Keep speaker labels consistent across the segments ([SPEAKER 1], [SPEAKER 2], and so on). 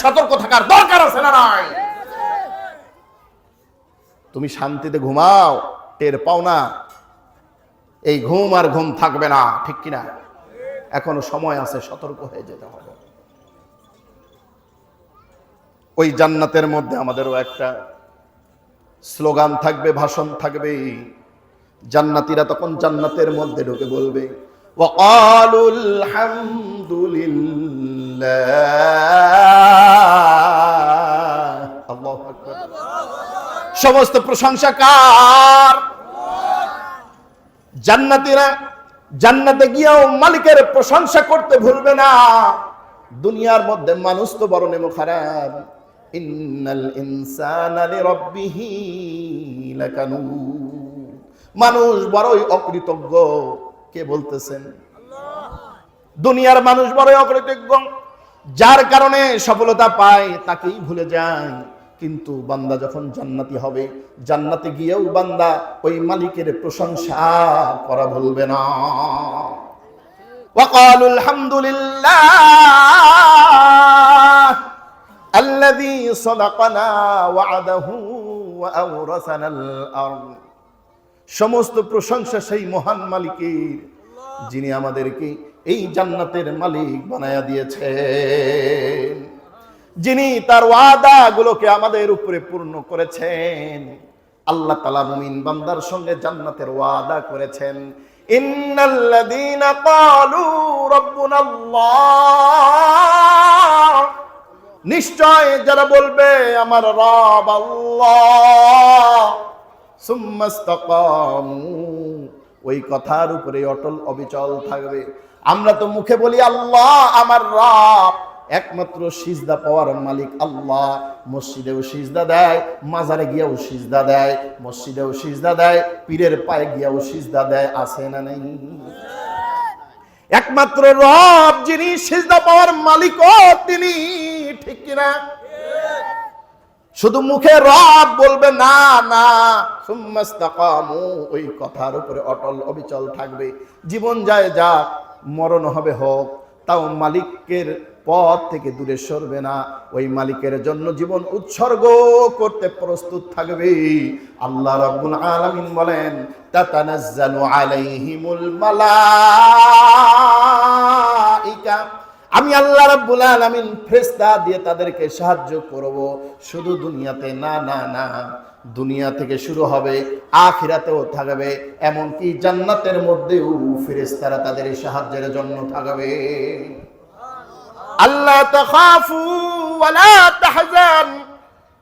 [SPEAKER 1] সতর্ক থাকার দরকার আছে না নাই তুমি শান্তিতে ঘুমাও টের পাও না এই ঘুম আর ঘুম থাকবে না ঠিক কিনা এখনো সময় আছে সতর্ক হয়ে যেতে হবে ওই জান্নাতের মধ্যে আমাদেরও একটা স্লোগান থাকবে ভাষণ থাকবে জান্নাতীরা তখন জান্নাতের মধ্যে ঢুকে বলবে وقالوا الحمد لله সমস্ত প্রশংসা কার? জান্নাতীরা জান্নাতে গিয়েও মালিকের প্রশংসা করতে ভুলবে না। দুনিয়ার মধ্যে মানুষ তো বড় নেমো খারাপ। ইন্নাল ইনসানা মানুষ বড়ই অকৃতজ্ঞ, কে বলতেছেন? দুনিয়ার মানুষ বড়ই অকৃতজ্ঞ, যার কারণে সফলতা পায় তাকেই ভুলে যায়। কিন্তু বান্দা যখন জান্নাতি হবে জান্নাতে গিয়েও বান্দা ওই মালিকের প্রশংসা করা ভুলবে না وقالوا الحمد لله الذي صدقنا وعده وأورثنا الأرض সমস্ত প্রশংসা সেই মহান মালিকের যিনি আমাদেরকে এই জান্নাতের মালিক বানায়া দিয়েছেন যিনি তার ওয়াদাগুলোকে আমাদের উপরে পূর্ণ করেছেন, আল্লাহ তালা মুমিন বান্দার সঙ্গে জান্নাতের ওয়াদা করেছেন। নিশ্চয় যারা বলবে, আমার রব আল্লাহ। ওই কথার উপরে অটল অবিচল থাকবে। আমরা তো মুখে বলি, আল্লাহ আমার রব। একমাত্র সিজদা পাওয়ার মালিক আল্লাহ। মসজিদেও সিজদা দেয়, মাজারে গিয়েও সিজদা দেয়, মসজিদেও সিজদা দেয়, পীরের পায়ে গিয়েও সিজদা দেয়, আছে না নেই? একমাত্র রব যিনি সিজদা পাওয়ার মালিকও তিনি, ঠিক কিনা? শুধু মুখে রব বলবে, না না। ওই কথার উপরে অটল অবিচল থাকবে। জীবন যায় যাক, মরণ হবে হোক তাও মালিকের পথ থেকে দূরে সরবে না। ওই মালিকের জন্য জীবন উৎসর্গ করতে প্রস্তুত থাকবে। আল্লাহ রাব্বুল আলমিন বলেন, তাতানাজ্জালু আলাইহিমুল মালাইকা। আমি আল্লাহ রাব্বুল আলামিন ফেরেশতা দিয়ে তাদেরকে সাহায্য করব। শুধু দুনিয়াতে না না না। দুনিয়া থেকে শুরু হবে, আখিরাতেও থাকবে। এমনকি জান্নাতের মধ্যেও ফেরেশতারা তাদের সাহায্যের জন্য থাকবে। আল্লাহ তাখাফু ওয়ালা তাহজান।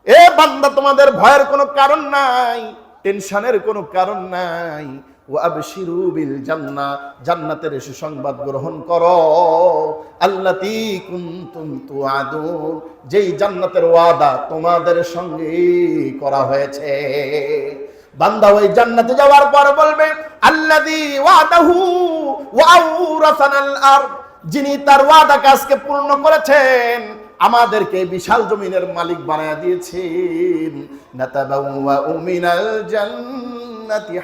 [SPEAKER 1] এ বান্দা, তোমাদের ভয়ের কোনো কারণ নাই, টেনশনের কোনো কারণ নাই। ওয়াবশিরু বিল জান্নাহ জান্নাতের সুসংবাদ গ্রহণ করো। আল্লাতী কুনতুম তুআদুন, যেই জান্নাতের ওয়াদা তোমাদের সঙ্গে করা হয়েছে। বান্দা ওই জান্নাতে যাওয়ার পর বলবে আল্লাযী ওয়াদাহু ওয়া আওরাসানাল আরদ যিনি তার ওয়াদা কাজকে পূর্ণ করেছেন, আমাদেরকে বিশাল জমিনের মালিক বানায়া দিয়েছেন। নাতাবাউয়া মিনাল জান্নাতি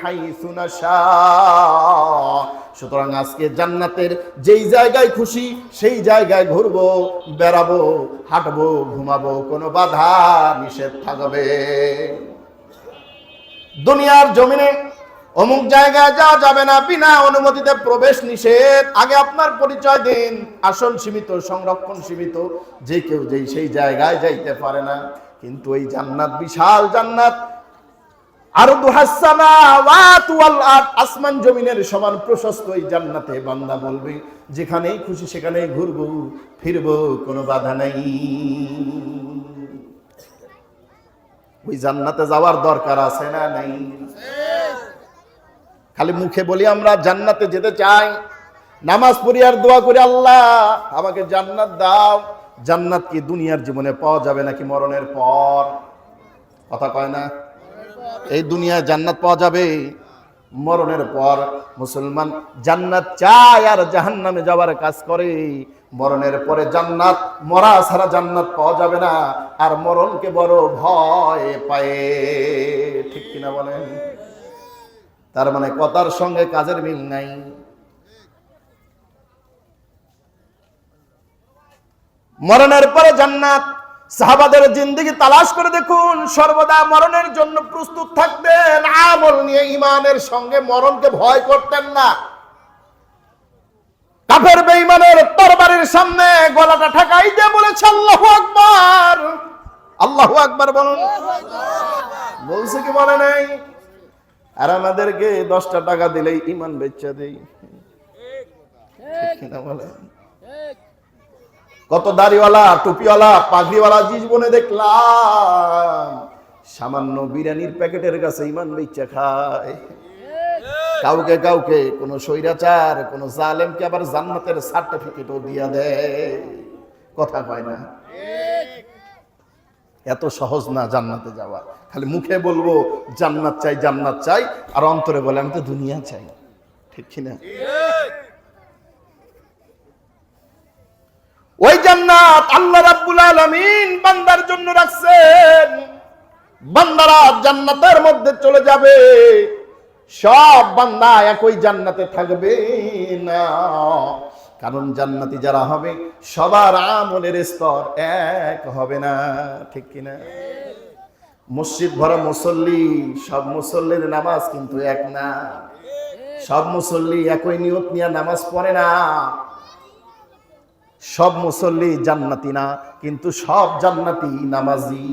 [SPEAKER 1] সুতরাং আজকে জান্নাতের যেই জায়গায় খুশি, সেই জায়গায় ঘুরবো, বেড়াবো, হাঁটবো, ঘুমাবো, কোনো বাধা নিষেধ থাকবে। দুনিয়ার জমিনে অমুক জায়গায় যাওয়া যাবে না, বিনা অনুমতিতে প্রবেশ নিষেধ। আগে আপনার পরিচয় দিন আসন সীমিত, সংরক্ষণ সীমিত। যে কেউ যেই, সেই জায়গায় যাইতে পারে না। কিন্তু এই জান্নাত, বিশাল জান্নাত আর আসমান জমিনের সমান প্রশস্ত এই জান্নাতে বান্দা বলবে, যেখানেই খুশি সেখানেই ঘুরবো, ফিরবো, কোনো বাধা নাই। ওই জান্নাতে যাওয়ার দরকার আছে না নাই? খালি মুখে বলি আমরা জান্নাতে যেতে চাই, নামাজ পড়ি আর দোয়া করি, আল্লাহ, আমাকে জান্নাত দাও। জান্নাত কি দুনিয়ার জীবনে পাওয়া যাবে নাকি মরণের পর? কথা কয় না? এই দুনিয়ায় জান্নাত পাওয়া যাবে। মরণের পর মুসলমান জান্নাত চায় আর জাহান্নামে যাওয়ার কাজ করে। মরণের পরে জান্নাত, মরা ছাড়া জান্নাত পাওয়া যাবে না। আর মরণকে বড় ভয় পায়। ঠিক কিনা বলেন? তার মানে কথার সঙ্গে কাজের মিল নাই। মরণের পরে জান্নাত সাহাবাদের জিন্দিগি তালাশ করে দেখুন, সর্বদা মরণের জন্য প্রস্তুত থাকতেন, আমল নিয়ে ইমানের সঙ্গে মরণকে ভয় করতেন না। কাফের বেঈমানের তরবারির সামনে গলাটা ঠেকাই দিয়ে বলেছে, আল্লাহু আকবার। আল্লাহু আকবার বলুন। বলছে কি বলে নাই? আর আমাদেরকে দশটা টাকা দিলেই ইমান বেচা কিনা বলেন? কত দাড়িওয়ালা, টুপিওয়ালা, পাগড়িওয়ালা জীবনে দেখলাম। সামান্য বিরিয়ানির প্যাকেটের কাছে ইমান বেচা খায়। কাউকে কাউকে, কোন স্বৈরাচার, কোন জালেমকে আবার জান্নাতের সার্টিফিকেটও দিয়া দেয়। কথা কয় না? এত সহজ না জান্নাতে যাওয়া। খালি মুখে বলব, জান্নাত চাই জান্নাত চাই, আর অন্তরে বলে, আমি তো দুনিয়া চাই। ঠিক কিনা? জান্নাত আল্লাহ রাব্বুল আলামিন বান্দার জন্য রাখছেন। বান্দারা জান্নাতের মধ্যে চলে যাবে। সব বান্দা একই জান্নাতে থাকবে না। কারণ জান্নাতি যারা হবে, সবার আমলের স্তর এক হবে না। ঠিক কিনা? মসজিদ ভরা মুসল্লি, সব মুসল্লির নামাজ কিন্তু এক না। সব মুসল্লি একই নিয়ত নিয়ে নামাজ পড়ে না। সব মুসল্লি জান্নাতি না কিন্তু সব জান্নাতি নামাজি।